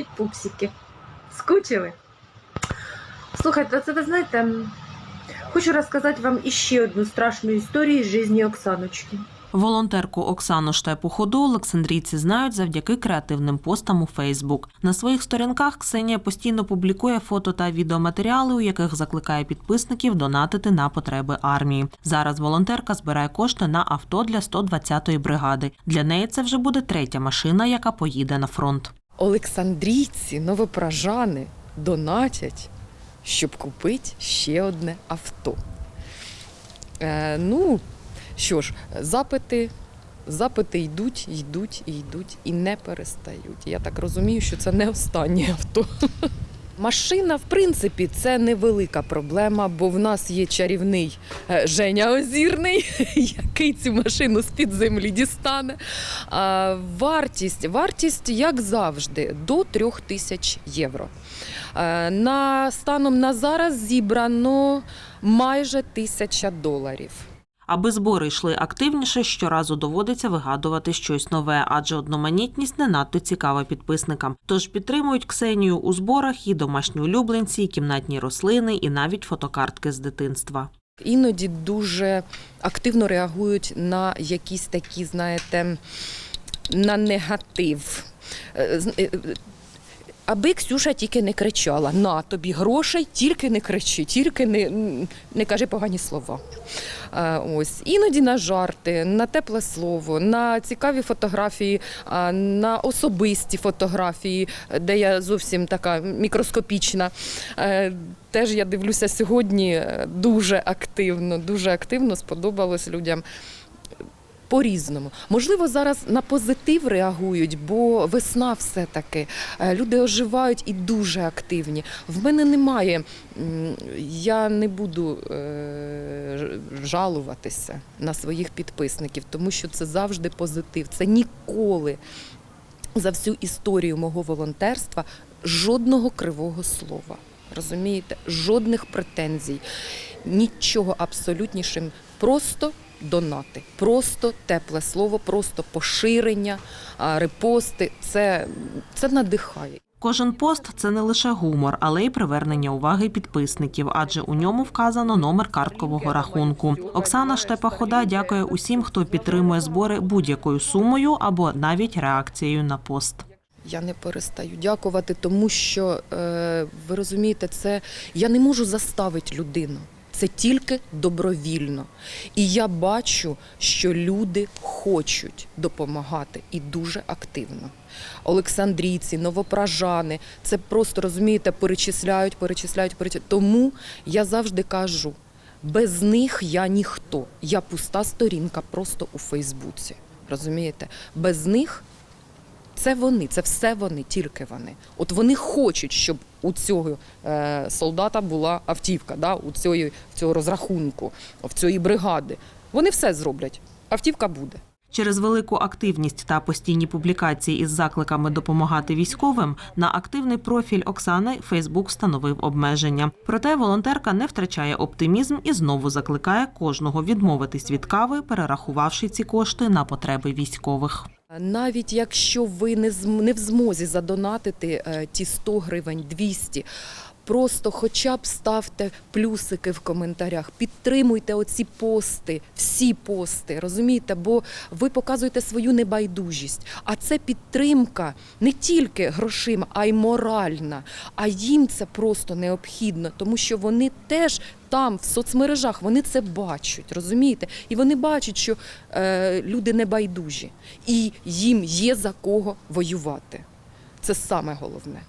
під пупсики. Скучили? Слухайте, це ви знаєте, хочу розказати вам іще одну страшну історію з житті Оксаночки. Волонтерку Оксану Штепу-Ходу Олександрійці знають завдяки креативним постам у Фейсбук. На своїх сторінках Ксенія постійно публікує фото та відеоматеріали, у яких закликає підписників донатити на потреби армії. Зараз волонтерка збирає кошти на авто для 120-ї бригади. Для неї це вже буде третя машина, яка поїде на фронт. Олександрійці, новопражани донатять, щоб купити ще одне авто. Е, ну, що ж, запити, запити йдуть, йдуть і йдуть і не перестають. Я так розумію, що це не останнє авто. Машина, в принципі, це невелика проблема, бо в нас є чарівний е, Женя Озірний, який цю машину з-під землі дістане. Вартість, вартість, як завжди, до 3 тисяч євро. Е, На, станом на зараз зібрано майже тисяча доларів. Аби збори йшли активніше, щоразу доводиться вигадувати щось нове, адже одноманітність не надто цікава підписникам. Тож підтримують Ксенію у зборах і домашні улюбленці, і кімнатні рослини, і навіть фотокартки з дитинства. Іноді дуже активно реагують на якісь такі, знаєте, на негатив. Е, е, Аби Ксюша тільки не кричала: на тобі грошей, тільки не кричи, тільки не, не кажи погані слова. Е, Ось іноді на жарти, на тепле слово, на цікаві фотографії, а, на особисті фотографії, де я зовсім така мікроскопічна. Е, Теж я дивлюся сьогодні е, дуже активно, дуже активно сподобалось людям. По-різному. Можливо, зараз на позитив реагують, бо весна все-таки. Е, Люди оживають і дуже активні. В мене немає, я не буду е, жалуватися на своїх підписників, тому що це завжди позитив. Це ніколи за всю історію мого волонтерства жодного кривого слова. Розумієте, жодних претензій, нічого абсолютнішим. Просто донати, просто тепле слово, просто поширення, репости. Це, це надихає. Кожен пост це не лише гумор, але й привернення уваги підписників, адже у ньому вказано номер карткового рахунку. Оксана Штепа-Хода дякує усім, хто підтримує збори будь-якою сумою або навіть реакцією на пост. Я не перестаю дякувати, тому що е, ви розумієте, це я не можу заставити людину. Це тільки добровільно. І я бачу, що люди хочуть допомагати і дуже активно. Олександрійці, новопражани, це просто розумієте, перечисляють, перечисляють, перечисляють. Тому я завжди кажу: без них я ніхто. Я пуста сторінка просто у Фейсбуці. Розумієте? Без них це вони, це все вони, тільки вони. От вони хочуть, щоб у цього е, солдата була автівка, да, у цієї, цього розрахунку, в цієї бригади. Вони все зроблять. Автівка буде. Через велику активність та постійні публікації із закликами допомагати військовим на активний профіль Оксани Фейсбук встановив обмеження. Проте волонтерка не втрачає оптимізм і знову закликає кожного відмовитись від кави, перерахувавши ці кошти на потреби військових. Навіть якщо ви не не в змозі задонатити е, ті 100 гривень, 200, просто хоча б ставте плюсики в коментарях, підтримуйте оці пости, всі пости, розумієте? Бо ви показуєте свою небайдужість. А це підтримка не тільки грошима, а й моральна. А їм це просто необхідно, тому що вони теж там, в соцмережах, вони це бачать, розумієте? І вони бачать, що е, люди не байдужі, і їм є за кого воювати. Це саме головне.